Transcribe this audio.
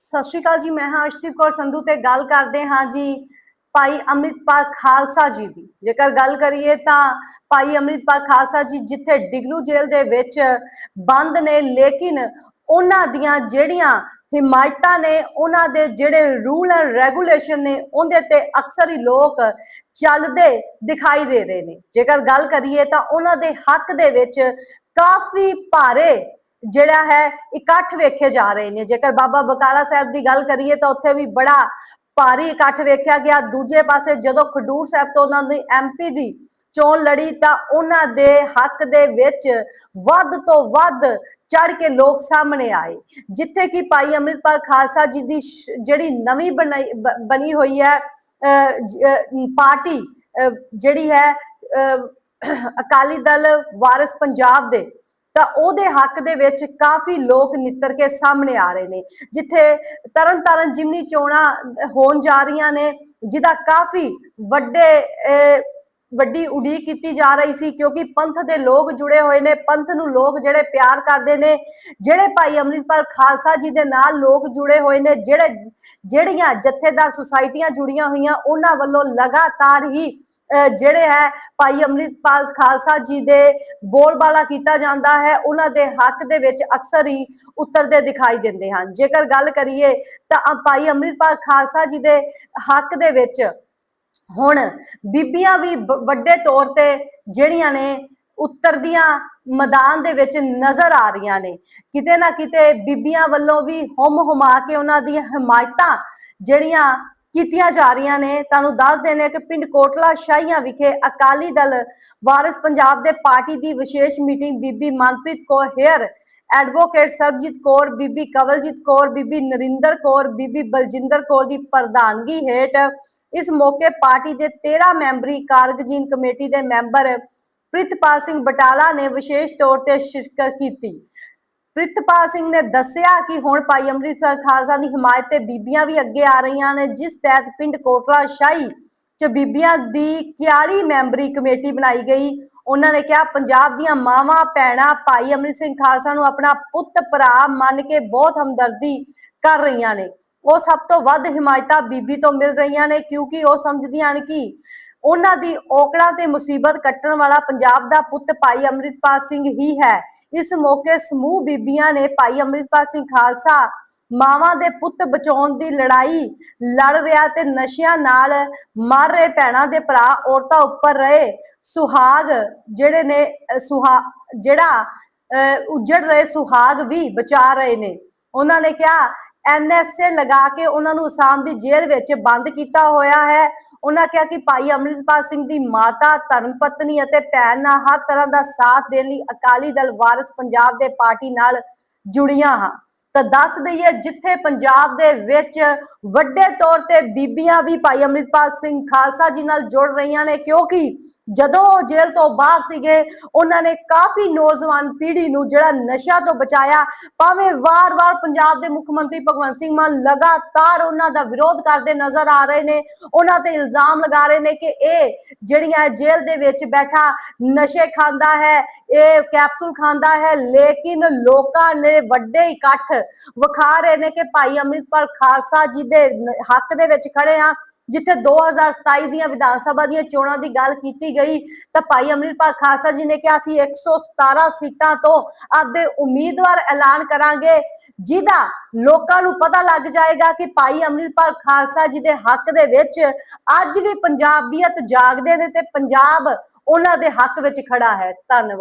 ਸਤਿ ਸ਼੍ਰੀ ਅਕਾਲ ਜੀ, ਮੈਂ ਹਾਂ ਅਸ਼ਦੀਪ ਕੌਰ ਸੰਧੂ ਤੇ ਗੱਲ ਕਰਦੇ ਹਾਂ ਜੀ ਭਾਈ ਅੰਮ੍ਰਿਤਪਾਲ ਖਾਲਸਾ ਜੀ ਦੀ। ਜੇਕਰ ਗੱਲ ਕਰੀਏ ਤਾਂ ਭਾਈ ਅੰਮ੍ਰਿਤਪਾਲ ਖਾਲਸਾ ਜੀ ਜਿੱਥੇ ਡਿਗਲੂ ਜੇਲ੍ਹ ਦੇ ਵਿੱਚ ਬੰਦ ਨੇ, ਲੇਕਿਨ ਉਹਨਾਂ ਦੀਆਂ ਜਿਹੜੀਆਂ ਹਿਮਾਇਤਾਂ ਨੇ, ਉਹਨਾਂ ਦੇ ਜਿਹੜੇ ਰੂਲ ਐਂਡ ਰੈਗੂਲੇਸ਼ਨ ਨੇ, ਉਹਦੇ ਤੇ ਅਕਸਰ ਹੀ ਲੋਕ ਚੱਲਦੇ ਦਿਖਾਈ ਦੇ ਰਹੇ ਨੇ। ਜੇਕਰ ਗੱਲ ਕਰੀਏ ਤਾਂ ਉਹਨਾਂ ਦੇ ਹੱਕ ਦੇ ਵਿੱਚ ਕਾਫੀ ਭਾਰੇ ਜਿਹੜਾ ਹੈ ਇਕੱਠ ਵੇਖੇ ਜਾ ਰਹੇ ਨੇ। ਜੇਕਰ ਬਾਬਾ ਬਕਾਲਾ ਸਾਹਿਬ ਦੀ ਗੱਲ ਕਰੀਏ ਤਾਂ ਉੱਥੇ ਵੀ ਬੜਾ ਭਾਰੀ ਇਕੱਠ ਵੇਖਿਆ ਗਿਆ। ਦੂਜੇ ਪਾਸੇ ਜਦੋਂ ਖਡੂਰ ਸਾਹਿਬ ਤੋਂ ਉਹਨਾਂ ਦੀ ਐਮਪੀ ਦੀ ਚੋਣ ਲੜੀ ਤਾਂ ਉਹਨਾਂ ਦੇ ਹੱਕ ਦੇ ਵਿੱਚ ਵੱਧ ਤੋਂ ਵੱਧ ਚੜ ਕੇ ਲੋਕ ਸਾਹਮਣੇ ਆਏ। ਜਿੱਥੇ ਕਿ ਭਾਈ ਅੰਮ੍ਰਿਤਪਾਲ ਖਾਲਸਾ ਜੀ ਦੀ ਜਿਹੜੀ ਨਵੀਂ ਬਣਾਈ- ਬਣੀ ਹੋਈ ਹੈ ਅਹ, ਪਾਰਟੀ ਜਿਹੜੀ ਹੈ ਅਹ, ਅਕਾਲੀ ਦਲ ਵਾਰਿਸ ਪੰਜਾਬ ਦੇ ਤਾਂ ਉਹਦੇ ਹੱਕ ਦੇ ਵਿੱਚ ਕਾਫੀ ਲੋਕ ਨਿੱਤਰ ਕੇ ਸਾਹਮਣੇ ਆ ਰਹੇ ਨੇ ਜਿੱਥੇ ਤਰਨ ਤਾਰਨ ਜਿਮਨੀ ਚੋਣਾਂ ਹੋਣ ਜਾ ਰਹੀਆਂ ਨੇ ਜਿਹਦਾ ਕਾਫੀ ਵੱਡੇ ਅਹ, ਵੱਡੀ ਉਡੀਕ ਕੀਤੀ ਜਾ ਰਹੀ ਸੀ ਕਿਉਂਕਿ ਪੰਥ ਦੇ ਲੋਕ ਜੁੜੇ ਹੋਏ ਨੇ, ਪੰਥ ਨੂੰ ਲੋਕ ਜਿਹੜੇ ਪਿਆਰ ਕਰਦੇ ਨੇ, ਜਿਹੜੇ ਭਾਈ ਅੰਮ੍ਰਿਤਪਾਲ ਖਾਲਸਾ ਜੀ ਦੇ ਨਾਲ ਲੋਕ ਜੁੜੇ ਹੋਏ ਨੇ, ਜਿਹੜੇ, ਜਿਹੜੀਆਂ ਜਥੇਦਾਰ ਸੁਸਾਇਟੀਆਂ ਜੁੜੀਆਂ ਹੋਈਆਂ, ਉਹਨਾਂ ਵੱਲੋਂ ਲਗਾਤਾਰ ਹੀ ਜਿਹੜੇ ਹੈ ਭਾਈ ਅੰਮ੍ਰਿਤਪਾਲ ਖਾਲਸਾ ਜੀ ਦੇ ਬੋਲਬਾਲਾ ਕੀਤਾ ਜਾਂਦਾ ਹੈ, ਉਹਨਾਂ ਦੇ ਹੱਕ ਦੇ ਵਿੱਚ ਅਕਸਰ ਹੀ ਉਤਰਦੇ ਦਿਖਾਈ ਦਿੰਦੇ ਹਨ। ਜੇਕਰ ਗੱਲ ਕਰੀਏ ਤਾਂ ਭਾਈ ਅੰਮ੍ਰਿਤਪਾਲ ਖਾਲਸਾ ਜੀ ਦੇ ਹੱਕ ਦੇ ਵਿੱਚ ਹੁਣ ਬੀਬੀਆਂ ਵੀ ਵੱਡੇ ਤੌਰ ਤੇ ਜਿਹੜੀਆਂ ਨੇ ਉਤਰਦੀਆਂ ਮੈਦਾਨ ਦੇ ਵਿੱਚ ਨਜ਼ਰ ਆ ਰਹੀਆਂ ਨੇ। ਕਿਤੇ ਨਾ ਕਿਤੇ ਬੀਬੀਆਂ ਵੱਲੋਂ ਵੀ ਹੁਮ ਹੁਮਾ ਕੇ ਉਹਨਾਂ ਦੀਆਂ ਹਮਾਇਤਾਂ ਜਿਹੜੀਆਂ ਕੀਤੀਆਂ ਜਾ ਰਹੀਆਂ ਨੇ, ਤੁਹਾਨੂੰ ਦੱਸ ਦੇਣੇ ਕਿ ਪਿੰਡ ਕੋਟਲਾ ਸ਼ਾਹੀਆਂ ਵਿਖੇ ਅਕਾਲੀ ਦਲ ਵਾਰਿਸ ਪੰਜਾਬ ਦੇ ਪਾਰਟੀ ਦੀ ਵਿਸ਼ੇਸ਼ ਮੀਟਿੰਗ ਬੀਬੀ ਮਨਪ੍ਰੀਤ ਕੌਰ ਹੇਅਰ ਐਡਵੋਕੇਟ ਸਰਬਜੀਤ ਕੌਰ, ਬੀਬੀ ਕਵਲਜੀਤ ਕੌਰ, ਬੀਬੀ ਨਰਿੰਦਰ ਕੌਰ, ਬੀਬੀ ਬਲਜਿੰਦਰ ਕੌਰ ਦੀ ਪ੍ਰਧਾਨਗੀ ਹੇਠ ਇਸ ਮੌਕੇ ਪਾਰਟੀ ਦੇ 13 ਮੈਂਬਰੀ ਕਾਰਗਜੀਨ ਕਮੇਟੀ ਦੇ ਮੈਂਬਰ ਪ੍ਰਿਤਪਾਲ ਸਿੰਘ ਬਟਾਲਾ ਨੇ ਵਿਸ਼ੇਸ਼ ਤੌਰ ਤੇ ਸ਼ਿਰਕਤ ਕੀਤੀ। ਪ੍ਰਿਤਪਾਲ ਸਿੰਘ ਨੇ ਦੱਸਿਆ ਕਿ ਹੁਣ ਭਾਈ ਅੰਮ੍ਰਿਤਸਰ ਖਾਲਸਾ ਦੀ ਹਮਾਇਤ ਤੇ ਬੀਬੀਆਂ ਵੀ ਅੱਗੇ ਆ ਰਹੀਆਂ ਨੇ, ਜਿਸ ਤਹਿਤ ਪਿੰਡ ਕੋਟਲਾ ਸ਼ਾਹੀ ਚ ਬੀਬੀਆਂ ਦੀ 41 ਮੈਂਬਰੀ ਕਮੇਟੀ ਬਣਾਈ ਗਈ। ਉਹਨਾਂ ਨੇ ਕਿਹਾ, ਪੰਜਾਬ ਦੀਆਂ ਮਾਵਾਂ, ਭੈਣਾਂ, ਭਾਈ ਅੰਮ੍ਰਿਤ ਸਿੰਘ ਖਾਲਸਾ ਨੂੰ ਆਪਣਾ ਪੁੱਤ, ਭਰਾ ਮੰਨ ਕੇ ਬਹੁਤ ਹਮਦਰਦੀ ਕਰ ਰਹੀਆਂ ਨੇ। ਉਹ ਸਭ ਤੋਂ ਵੱਧ ਹਿਮਾਇਤਾਂ ਬੀਬੀ ਤੋਂ ਮਿਲ ਰਹੀਆਂ ਨੇ ਕਿਉਂਕਿ ਉਹ ਸਮਝਦੀਆਂ ਹਨ ਕਿ ਉਹਨਾਂ ਦੀ ਔਕੜਾਂ ਤੇ ਮੁਸੀਬਤ ਕੱਟਣ ਵਾਲਾ ਪੰਜਾਬ ਦਾ ਪੁੱਤ ਭਾਈ ਅੰਮ੍ਰਿਤਪਾਲ ਸਿੰਘ ਹੀ ਹੈ। ਇਸ ਮੌਕੇ ਸਮੂਹ ਬੀਬੀਆਂ ਨੇ ਭਾਈ ਅੰਮ੍ਰਿਤਪਾਲ ਸਿੰਘ ਖਾਲਸਾ ਮਾਵਾਂ ਦੇ ਪੁੱਤ ਬਚਾਉਣ ਦੀ ਲੜਾਈ ਲੜ ਰਿਹਾ ਤੇ ਨਸ਼ਿਆਂ ਨਾਲ ਮਰ ਰਹੇ ਭੈਣਾਂ ਦੇ ਭਰਾ ਔਰਤਾਂ ਉੱਪਰ ਰਹੇ ਸੁਹਾਗ ਜਿਹੜੇ ਨੇ, ਅਹ, ਸੁਹਾ, ਜਿਹੜਾ, ਅਹ ਰਹੇ ਸੁਹਾਗ ਵੀ ਬਚਾ ਰਹੇ ਨੇ। ਉਹਨਾਂ ਨੇ ਕਿਹਾ ਐਨਐਸਏ ਲਗਾ ਕੇ ਉਹਨਾਂ ਨੂੰ ਅਸਾਮ ਦੀ ਜੇਲ੍ਹ ਵਿੱਚ ਬੰਦ ਕੀਤਾ ਹੋਇਆ ਹੈ। ਉਹਨਾਂ ਕਿਹਾ ਕਿ ਭਾਈ ਅੰਮ੍ਰਿਤਪਾਲ ਸਿੰਘ ਦੀ ਮਾਤਾ, ਧਰਮ ਪਤਨੀ ਅਤੇ ਭੈਣ ਨਾਲ ਹਰ ਤਰ੍ਹਾਂ ਦਾ ਸਾਥ ਦੇਣ ਲਈ ਅਕਾਲੀ ਦਲ, ਵਾਰਿਸ ਪੰਜਾਬ ਦੇ ਪਾਰਟੀ ਨਾਲ ਜੁੜੀਆਂ ਹਾਂ। ਤਾਂ ਦੱਸ ਦਈਏ ਜਿੱਥੇ ਪੰਜਾਬ ਦੇ ਵਿੱਚ ਵੱਡੇ ਤੌਰ ਤੇ ਬੀਬੀਆਂ ਵੀ ਭਾਈ ਅੰਮ੍ਰਿਤਪਾਲ ਸਿੰਘ ਖਾਲਸਾ ਜੀ ਨਾਲ ਜੁੜ ਰਹੀਆਂ ਨੇ, ਕਿਉਂਕਿ ਜਦੋਂ ਉਹ ਜੇਲ੍ਹ ਤੋਂ ਬਾਹਰ ਸੀਗੇ, ਉਹਨਾਂ ਨੇ ਕਾਫੀ ਨੌਜਵਾਨ ਪੀੜ੍ਹੀ ਨੂੰ ਜਿਹੜਾ ਨਸ਼ਾ ਤੋਂ ਬਚਾਇਆ, ਭਾਵੇਂ ਵਾਰ-ਵਾਰ ਪੰਜਾਬ ਦੇ ਮੁੱਖ ਮੰਤਰੀ ਭਗਵੰਤ ਸਿੰਘ ਮਾਨ ਲਗਾਤਾਰ ਉਹਨਾਂ ਦਾ ਵਿਰੋਧ ਕਰਦੇ ਨਜ਼ਰ ਆ ਰਹੇ ਨੇ, ਉਹਨਾਂ ਤੇ ਇਲਜ਼ਾਮ ਲਗਾ ਰਹੇ ਨੇ ਕਿ ਇਹ ਜਿਹੜੀਆਂ ਜੇਲ੍ਹ ਦੇ ਵਿੱਚ ਬੈਠਾ ਨਸ਼ੇ ਖਾਂਦਾ ਹੈ, ਇਹ ਕੈਪਸੂਲ ਖਾਂਦਾ ਹੈ, ਲੇਕਿਨ ਲੋਕਾਂ ਨੇ ਵੱਡੇ ਇਕੱਠ ਵਿਖਾ ਰਹੇ ਨੇ ਕਿ ਭਾਈ ਅੰਮ੍ਰਿਤਪਾਲ ਖਾਲਸਾ ਜੀ ਦੇ ਹੱਕ ਦੇ ਵਿੱਚ ਖੜੇ ਆ, ਜਿੱਥੇ 2027 ਦੀਆਂ ਵਿਧਾਨ ਸਭਾ ਦੀਆਂ ਚੋਣਾਂ ਦੀ ਗੱਲ ਕੀਤੀ ਗਈ, ਤਾਂ ਭਾਈ ਅੰਮ੍ਰਿਤਪਾਲ ਖਾਲਸਾ ਜੀ ਨੇ ਕਿਹਾ ਸੀ 117 ਸੀਟਾਂ ਤੋਂ ਆਪਦੇ ਉਮੀਦਵਾਰ ਐਲਾਨ ਕਰਾਂਗੇ, ਜਿਹਦਾ ਲੋਕਾਂ ਨੂੰ ਪਤਾ ਲੱਗ ਜਾਏਗਾ ਕਿ ਭਾਈ ਅੰਮ੍ਰਿਤਪਾਲ ਖਾਲਸਾ ਜੀ ਦੇ ਹੱਕ ਦੇ ਵਿੱਚ ਅੱਜ ਵੀ ਪੰਜਾਬੀਅਤ ਜਾਗਦੇ ਨੇ ਤੇ ਪੰਜਾਬ ਉਹਨਾਂ ਦੇ ਹੱਕ ਵਿੱਚ ਖੜਾ ਹੈ। ਧੰਨਵਾਦ।